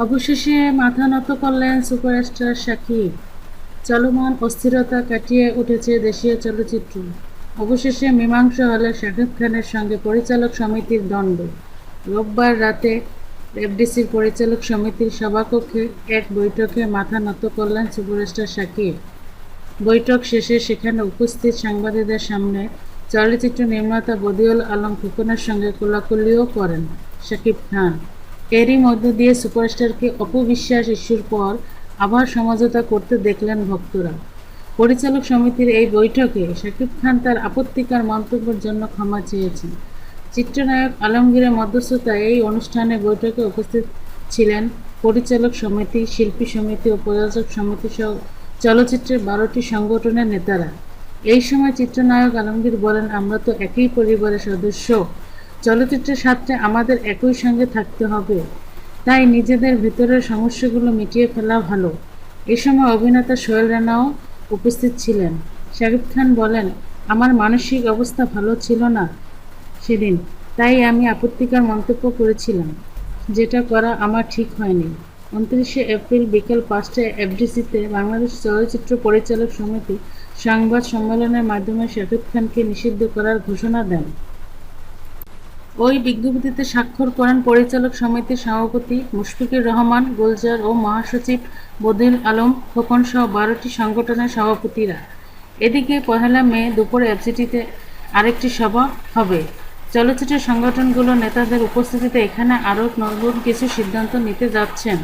অবশেষে মাথা নত করলেন সুপারস্টার শাকিব। চলমান অস্থিরতা কাটিয়ে উঠেছে দেশীয় চলচ্চিত্র। অবশেষে মীমাংসা হলে শাকিব খানের সঙ্গে পরিচালক সমিতির দণ্ড। রোববার রাতে এফডিসির পরিচালক সমিতির সভাকক্ষে এক বৈঠকে মাথা নত করলেন সুপারস্টার শাকিব। বৈঠক শেষে সেখানে উপস্থিত সাংবাদিকদের সামনে চলচ্চিত্র নির্মাতা বদিউল আলম খোকনের সঙ্গে কোলাকুলিও করেন শাকিব খান। এরই মধ্য দিয়ে সুপারস্টারকে অপবিশ্বাস ইস্যুর পর আবার সমঝোতা করতে দেখলেন ভক্তরা। পরিচালক সমিতির এই বৈঠকে শাকিব খান তার আপত্তিকর মন্তব্যের জন্য ক্ষমা চেয়েছেন। চিত্রনায়ক আলমগীরের মধ্যস্থতায় এই অনুষ্ঠানে বৈঠকে উপস্থিত ছিলেন পরিচালক সমিতি, শিল্পী সমিতি ও প্রযোজক সমিতি সহ চলচ্চিত্রের বারোটি সংগঠনের নেতারা। এই সময় চিত্রনায়ক আলমগীর বলেন, আমরা তো একই পরিবারের সদস্য। চলচ্চিত্রের স্বার্থে আমাদের একই সঙ্গে থাকতে হবে। তাই নিজেদের ভেতরের সমস্যাগুলো মিটিয়ে ফেলা ভালো। এ সময় অভিনেতা সোহেল রানাও উপস্থিত ছিলেন। শাকিব খান বলেন, আমার মানসিক অবস্থা ভালো ছিল না সেদিন, তাই আমি আপত্তিকর মন্তব্য করেছিলাম, যেটা করা আমার ঠিক হয়নি। উনত্রিশে এপ্রিল বিকেল পাঁচটায় এফডিসিতে বাংলাদেশ চলচ্চিত্র পরিচালক সমিতি সংবাদ সম্মেলনের মাধ্যমে শাকিব খানকে নিষিদ্ধ করার ঘোষণা দেন। ওই বিজ্ঞপ্তিতে স্বাক্ষর করেন পরিচালক সমিতির সভাপতি মুশফিকুর রহমান, গুলজার ও মহাসচিব বদিল আলম খোকন সহ বারোটি সংগঠনের সভাপতিরা। এদিকে পহেলা মে দুপুরে এফসিটিতে আরেকটি সভা হবে। চলচ্চিত্র সংগঠনগুলো নেতাদের উপস্থিতিতে এখানে আরও নতুন কিছু সিদ্ধান্ত নিতে যাচ্ছেন।